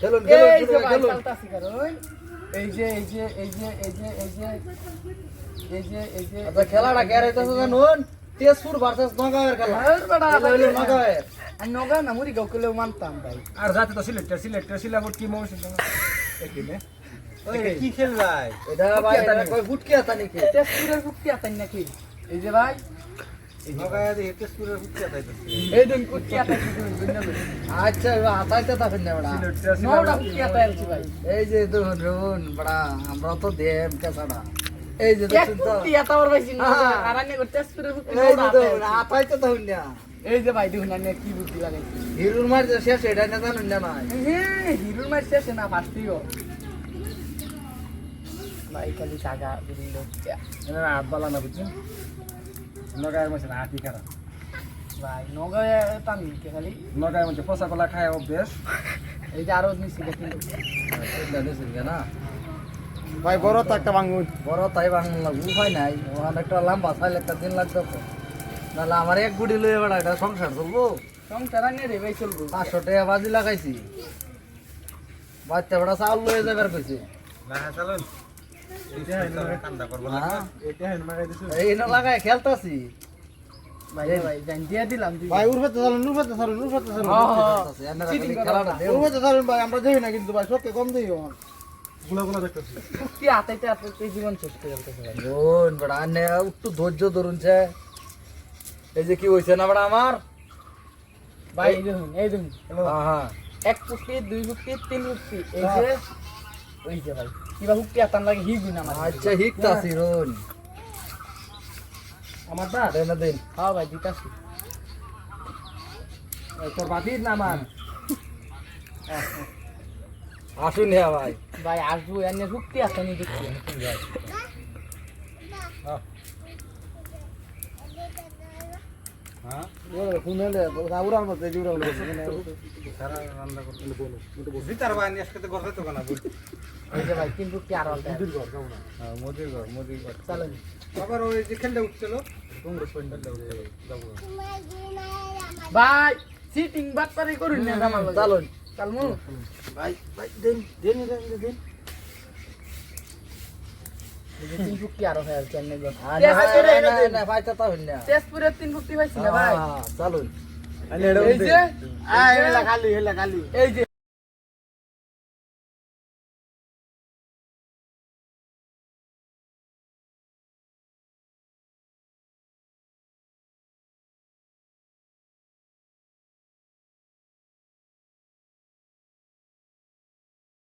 খেলুন এই যে খেলুন এই যে এই যে এই যে এই যে এই যে এই যে এই যে আচ্ছা খেলাটা কে রাইতেছে জানুন তেজপুর ভার্সেস নগাঁওয়ের খেলা আর নগাঁওয়ের আমি নগা না মুড়ি গাও মানতাম ভাই আর যাতে তো সিলেক্টর সিলেক্টর সিলাবট কি মৌসুম ওই, কি খেল ভাই এটা ভাই এটা কই গুটকি আতা নাকি তেজপুরের কুক্তি আতেন নাকি এই যে ভাই তাইতেছে এই আচ্ছা আতাইতে থাকেন না বড়া। ভাই। যে দেখুন রুন বড়া আমরা তো দেম কেসাড়া এই যে দেখুন তো? কুক্তি আতাবার ভাই। করতে কুক্তি এই যে নটা দেখুন আতেন। আতাইতে থাকুন না এই যে ভাই দেখুন কি বুদ্ধি লাগে হিরুর মার যে শেষ এটা না জানুন না নাই। হ্যাঁ হিরোর মার শেষে না ফার্স্টিও ভাই খালি টাকা দিল হাত বালা না বুঝছেন? নগাঁয়ের মধ্যে হাতি খারাপ ভাই নগাঁয়ে তামি কে খালি। নগাঁয়ের মধ্যে পচা কলা খায় অভ্যেস। এই যে আরও নিছি কিন্তু জানিস না। ভাই বড় তো একটা ভাঙুন। বড় তাই বাংলা উপায় নাই। ওখানে একটা লম্বা চাইলে একটা দিন লাগতো তো নাহলে আমার এক গুড়ি লয়ে বেড়া এটা সংসার চলবো। সংসার আনিয়ে রে ভাই চলবো। পাঁচশো টাকা বাজি লাগাইছি। বাচ্চা বেড়া চাউল লয়ে যাবার কইছে। না চালুন। খেলতাছি। ভাই চালুন চালুন চালুন ভাই আমরা না কিন্তু ভাই কম দেই ধৈর্য ধরুনছে এই যে কি হইছে না বেড়া আমার? ভাই এই দেখুন এই দেখুন। হ্যাঁ হ্যাঁ। এক কুক্তি দুই কুক্তি তিন কুক্তি এই যে ওই যে ভাই কিবা কুক্তি আতান লাগে হি গুণ আমার। আচ্ছা হিকতাছি রোন আমার দা দেন দিন। হ্যাঁ ভাই দিতাছি। তোর বাতির না মান আসুন হ্যাঁ ভাই। ভাই আসব এনে কুক্তি আতানি দেখছি। হ্যাঁ ভাই সিটিং বাটপারি করুন না আমার। চালুন। চালমু। ভাই ভাই দেন দেন দেন দেন। তিন কুক্তি আরও হয়ে আছে গো না। না ভাই তা হইন না। তেজপুরের তিন কুক্তি পাইছি না ভাই? হ্যাঁ চালুন এই যে খালি হেলা খালি। এই যে